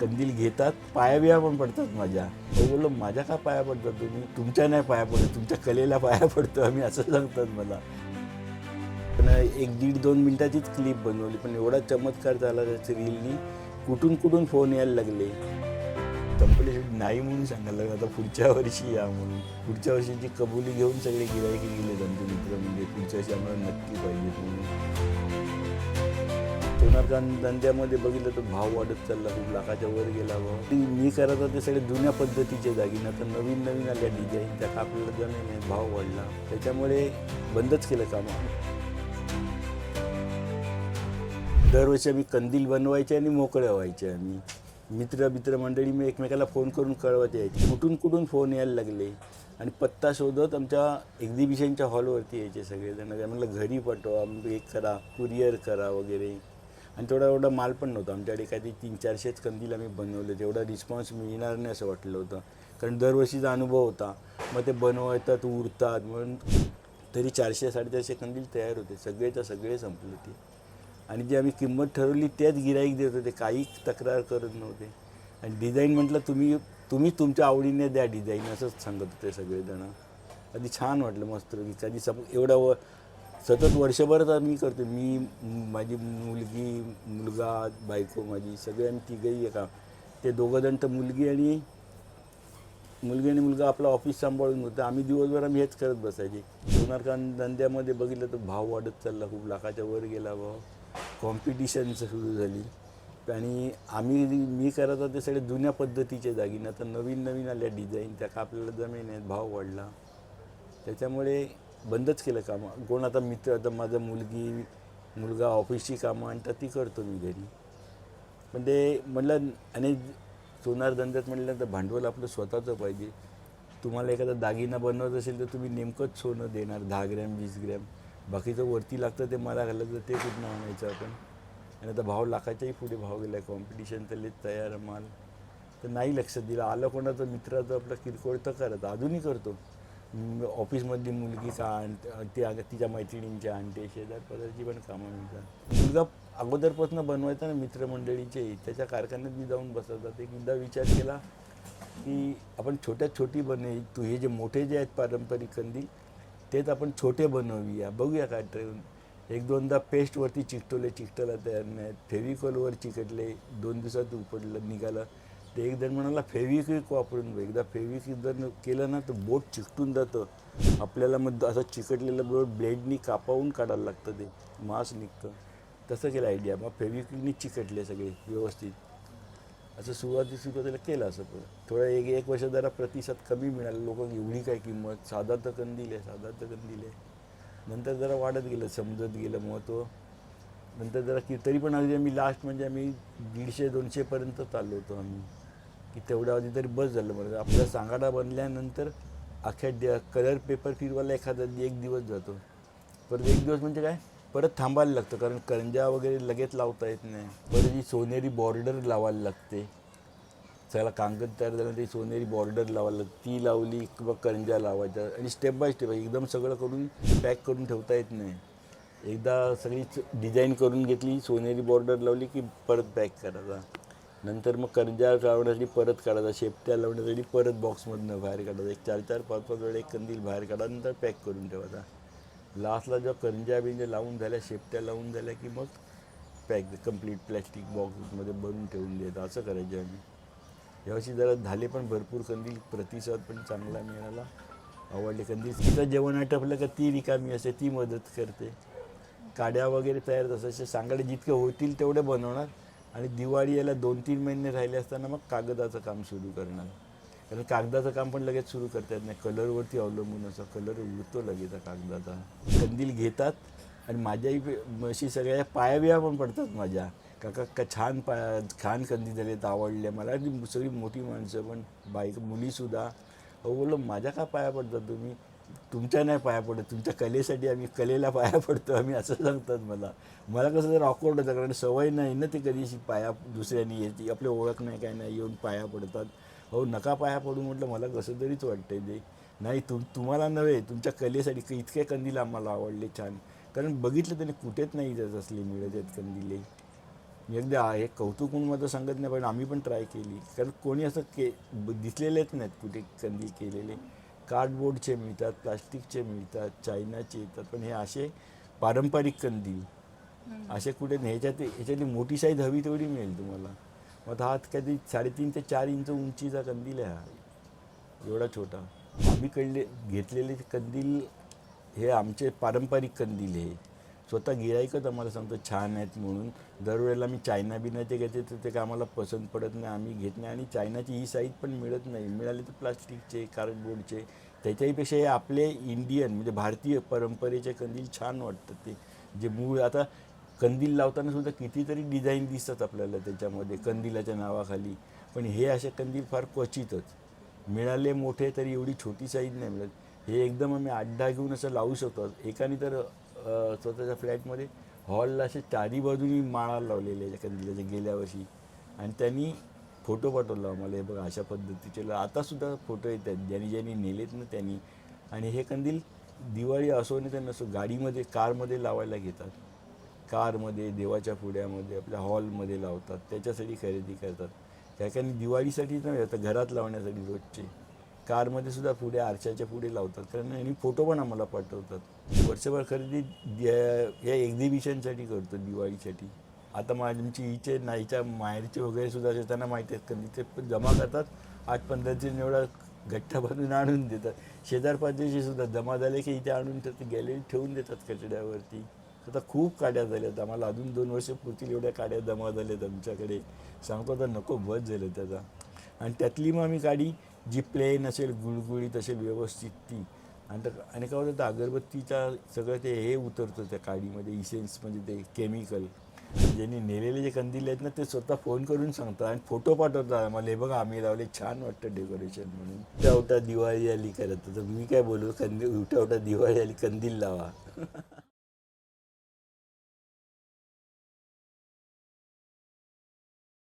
कंदील घेतात पायाबिया पण पडतात माझ्या. ते बोललो माझ्या का पाया पडतात तुम्ही? तुमच्या नाही पाया पडत तुमच्या कलेला पाया पडतो. आम्ही असं सांगतात मला. पण एक दीड दोन मिनिटाचीच क्लिप बनवली पण एवढा चमत्कार झाला त्याच्या रीलनी कुठून कुठून फोन यायला लागले. कंपनी नाही म्हणून सांगायला लागलं. आता पुढच्या वर्षी या म्हणून. पुढच्या वर्षीची कबुली घेऊन सगळे गिरायकी गेले आमचे मित्र म्हणजे पुढच्या वर्षी आम्हाला नक्की पाहिजे म्हणून. सोनार धंद्यामध्ये बघितलं तर भाव वाढत चालला खूप लाखाच्या वर गेला भाव. ती मी करत होते सगळे जुन्या पद्धतीचे दागिने आता नवीन नवीन आल्या डिझाईन त्या का आपल्याला जमेल नाही भाव वाढला. त्याच्यामुळे बंदच केलं काम. दरवर्षी आम्ही कंदील बनवायचे आणि मोकळ्या व्हायचे आम्ही. मित्र मित्र मंडळी मी एकमेकाला फोन करून कळवत यायचे. कुठून कुठून फोन यायला लागले. आणि पत्ता शोधत आमच्या एक्झिबिशनच्या हॉलवरती यायचे सगळेजण. म्हटलं घरी पाठवा एक करा कुरिअर करा वगैरे. आणि तेवढा एवढा माल पण नव्हता. आमच्याकडे काहीतरी तीन चारशेच कंदील आम्ही बनवले. तेवढा रिस्पॉन्स मिळणार नाही असं वाटलं होतं. कारण दरवर्षीचा अनुभव होता. मग ते बनवतात उरतात. म्हणून तरी चारशे साडेचारशे कंदील तयार होते. सगळेच्या सगळे संपले ते आणि जे आम्ही किंमत ठरवली त्याच गिराईक देत होते. काही तक्रार करत नव्हते. आणि डिझाईन म्हटलं तुम्ही तुम्ही तुमच्या आवडीने द्या डिझाईन असंच सांगत होते सगळेजणं. कधी छान वाटलं मस्त की कधी सप एवढा व सतत वर्षभर आम्ही मी करतो. मी माझी मुलगी मुलगा बायको माझी सगळे आम्ही तिघही एका ते दोघंजण तर मुलगी आणि मुलगी आणि मुलगा आपला ऑफिस सांभाळून होतं. आम्ही दिवसभर आम्ही हेच करत बसायचे. सोनारकांत धंद्यामध्ये बघितलं तर भाव वाढत चालला. खूप लाखाच्या वर गेला भाव. कॉम्पिटिशन सुरू झाली. आणि आम्ही मी करत होते सगळे जुन्या पद्धतीचे दागिने. आता नवीन नवीन आल्या डिझाईन त्या का आपल्याला जमेन आहेत? भाव वाढला. त्याच्यामुळे बंदच केलं कामं. कोण आता मित्र आता माझा मुलगी मुलगा ऑफिसची कामं आणतात ती करतो मी घरी. पण ते म्हटलं आणि सोनार धंद्यात म्हटलं तर भांडवल आपलं स्वतःचं पाहिजे. तुम्हाला एखादा दागिना बनवत असेल तर तुम्ही नेमकंच सोनं देणार दहा ग्रॅम वीस ग्रॅम. बाकीचं वरती लागतं ते मला घालायचं ते कुठं आणायचं आपण. आणि आता भाव लाखाच्याही पुढे भाव गेला आहे कॉम्पिटिशन तर तयार माल. तर नाही लक्ष दिलं. आलं कोणाचं मित्राचं आपलं किरकोळ तर करत. अजूनही करतो. ऑफिसमधली मुलगीच का आणते ती तिच्या मैत्रिणींच्या आणते शेजार पदार्थची पण कामं मिळतात मुलगा अगोदरपासून बनवायचा ना मित्रमंडळीचे त्याच्या कारखान्यात मी जाऊन बसवतात एकदा विचार केला की आपण छोट्यात छोटी बने तू हे जे मोठे जे आहेत पारंपरिक कंदील तेच आपण छोटे बनवूया बघूया काय ट्रेन. एक दोनदा पेस्टवरती चिकटवले चिकटला तयार नाही फेविकॉलवर चिकटले दोन दिवसात उपडलं निघालं. ते एक जण म्हणाला फेविक्विक वापरून बघ. एकदा फेविक्विक जर केलं ना तर बोट चिकटून जातं. आपल्याला मग असं चिकटलेलं बरोबर ब्लेडनी कापावून काढायला लागतं ते. मांस निघतं. तसं केलं आयडिया मग फेविक्विकनी चिकटले सगळे व्यवस्थित. असं सुरुवाती सुरुवातीला केलं असं पण. थोडं एक एक वर्ष जरा प्रतिसाद कमी मिळाला. लोक एवढी काय किंमत? साधा तर कंदील आहे साधा तर कंदील आहे नंतर जरा वाढत गेलं समजत गेलं महत्त्व नंतर जरा की तरी पण अगदी आम्ही लास्ट म्हणजे आम्ही दीडशे दोनशेपर्यंत चाललो होतो आम्ही. की तेवढ्या आधी तरी बस झालं म्हणजे आपला सांगाडा बनल्यानंतर अख्ख्या ड कलर पेपर फिरवायला एखादा एक दिवस जातो. परत एक दिवस म्हणजे काय? परत थांबायला लागतं कारण करंजा वगैरे लगेच लावता येत नाही. परत ही सोनेरी बॉर्डर लावायला लागते. सगळा कागद तयार झाला ती सोनेरी बॉर्डर लावायला लागते. ती लावली किंवा करंजा लावायचा. आणि स्टेप बाय स्टेप एकदम सगळं करून पॅक करून ठेवता येत नाही. एकदा सगळी डिझाईन करून घेतली सोनेरी बॉर्डर लावली की परत पॅक करायचा. नंतर मग कंजार लावण्यासाठी परत काढायचा शेपट्या लावण्यासाठी परत बॉक्समधनं बाहेर काढायचा एक चार चार पाच पाच वेळा एक कंदील बाहेर काढा नंतर पॅक करून ठेवायचा लास्टला जेव्हा कंजा बिंजा लावून झाल्या शेपट्या लावून झाल्या की मग पॅक कंप्लीट प्लॅस्टिक बॉक्समध्ये भरून ठेवून देतात असं करायचे आम्ही. यावर्षी जरा झाले पण भरपूर कंदील प्रतिसाद पण चांगला मिळाला. आवडले कंदील. तिथं जेवण आटपलं का ती रिकामी असते ती मदत करते. काड्या वगैरे तयार असायचे सांगायला जितकं होतील तेवढे बनवणार. आणि दिवाळी याला दोन तीन महिने राहिले असताना मग कागदाचं काम सुरू करणार. कारण कागदाचं काम पण लगेच सुरू करता येत नाही. कलरवरती अवलंबून असं कलर उरतो लगेच हा कागदाचा. कंदील घेतात आणि माझ्याही अशी सगळ्या पाया बिया पण पडतात माझ्या. काका का छान पाया छान कंदी झालेत आवडल्या मला. आणि सगळी मोठी माणसं पण बाईक मुलीसुद्धा. अहो बोललो माझ्या का पाया पडतात तुम्ही? तुमच्या नाही पाया पडत तुमच्या कलेसाठी आम्ही कलेला पाया पडतो आम्ही असं सांगतात मला. मला कसं जर ऑकवर्ड होतं कारण सवय नाही ना ते कधीशी पाया दुसऱ्यांनी येते आपली ओळख नाही काय नाही येऊन पाया पडतात. हो नका पाया पडू म्हटलं मला कसं तरीच वाटतं ते. नाही तुम तुम्हाला नव्हे तुमच्या कलेसाठी क- इतके कंदील आम्हाला आवडले छान. कारण बघितलं त्याने कुठेच नाही जात असले मिळत आहेत कंदिले. मी अगदी हे कौतुक म्हणून माझं सांगत नाही पण आम्ही पण ट्राय केली. कारण कोणी असं के दिसलेलेच नाहीत कुठे कंदील केलेले. कार्डबोर्डचे मिळतात प्लास्टिकचे मिळतात चायनाचे येतात पण हे असे पारंपरिक कंदील असे कुठे नाही ह्याच्यात ह्याच्यातली मोठी साईज हवी तेवढी मिळेल तुम्हाला. मग आता हा कधी साडेतीन ते चार इंच उंचीचा कंदील आहे हा एवढा छोटा. आम्ही कडले घेतलेले कंदील हे आमचे पारंपरिक कंदील आहे स्वतः गिराईकच आम्हाला सांगतो छान आहेत म्हणून. दरवेळेला मी चायना बिनाचे घेते तर ते आम्हाला पसंत पडत नाही आम्ही घेत नाही. आणि चायनाची ही साईज पण मिळत नाही. मिळाले तर प्लास्टिकचे कार्डबोर्डचे त्याच्याहीपेक्षा हे आपले इंडियन म्हणजे भारतीय परंपरेचे कंदील छान वाटतात ते. जे मूळ आता कंदील लावताना सुद्धा कितीतरी डिझाईन दिसतात आपल्याला त्याच्यामध्ये कंदिलाच्या नावाखाली. पण हे असे कंदील फार क्वचितच. मिळाले मोठे तरी एवढी छोटी साईज नाही मिळत. हे एकदम आम्ही अड्डा घेऊन असं लावू शकतो. एकाने तर स्वतःच्या फ्लॅटमध्ये. हॉलला असे चारी बाजूनी माळा लावलेले आहे कंदिलाच्या गेल्या वर्षी. आणि त्यांनी फोटो पाठवला आम्हाला. हे बघा अशा पद्धतीचे. आतासुद्धा फोटो येतात ज्यांनी ज्यांनी नेलेत ना त्यांनी. आणि हे कंदील दिवाळी असो नाही तर नसो गाडीमध्ये कारमध्ये लावायला घेतात. कारमध्ये देवाच्या पुड्यामध्ये आपल्या हॉलमध्ये लावतात. त्याच्यासाठी खरेदी करतात. त्या काही दिवाळीसाठी नाही आता घरात लावण्यासाठी रोजचे. कारमध्ये सुद्धा पुढे आरशाच्या पुढे लावतात. कारण आणि फोटो पण आम्हाला पाठवतात. वर्षभर खरेदी या एक्झिबिशनसाठी करतो दिवाळीसाठी. आता माझी इचे नाहीच्या माहेरचे वगैरे सुद्धा असे त्यांना माहिती आहेत कधी ते पण जमा करतात. आठ पंधरा दिन एवढा गठ्ठा बांधून आणून देतात. शेजार पाजारचे सुद्धा जमा झाले की इथे आणून तर गॅलरीत ठेवून देतात कचड्यावरती. आता खूप काड्या झाल्यात आम्हाला अजून दोन वर्ष पुरतील एवढ्या काड्या जमा झाल्यात आमच्याकडे. सांगतो आता नको बस झालं त्याचा. आणि त्यातली मग आम्ही गाडी जी प्लेन असेल गुळगुळीत असेल व्यवस्थित ती. आणि तर आणि काय होतं तर अगरबत्तीचा सगळं ते हे उतरतं त्या काडीमध्ये इसेन्स म्हणजे ते केमिकल ज्यांनी नेलेले जे कंदील आहेत ना ते स्वतः फोन करून सांगतात आणि फोटो पाठवतात आम्हाला. हे बघा आम्ही लावले छान वाटतं डेकोरेशन म्हणून. उठा उठा दिवाळी आली करत तर. मी काय बोलू कंदील उठा उठा दिवाळी आली कंदील लावा.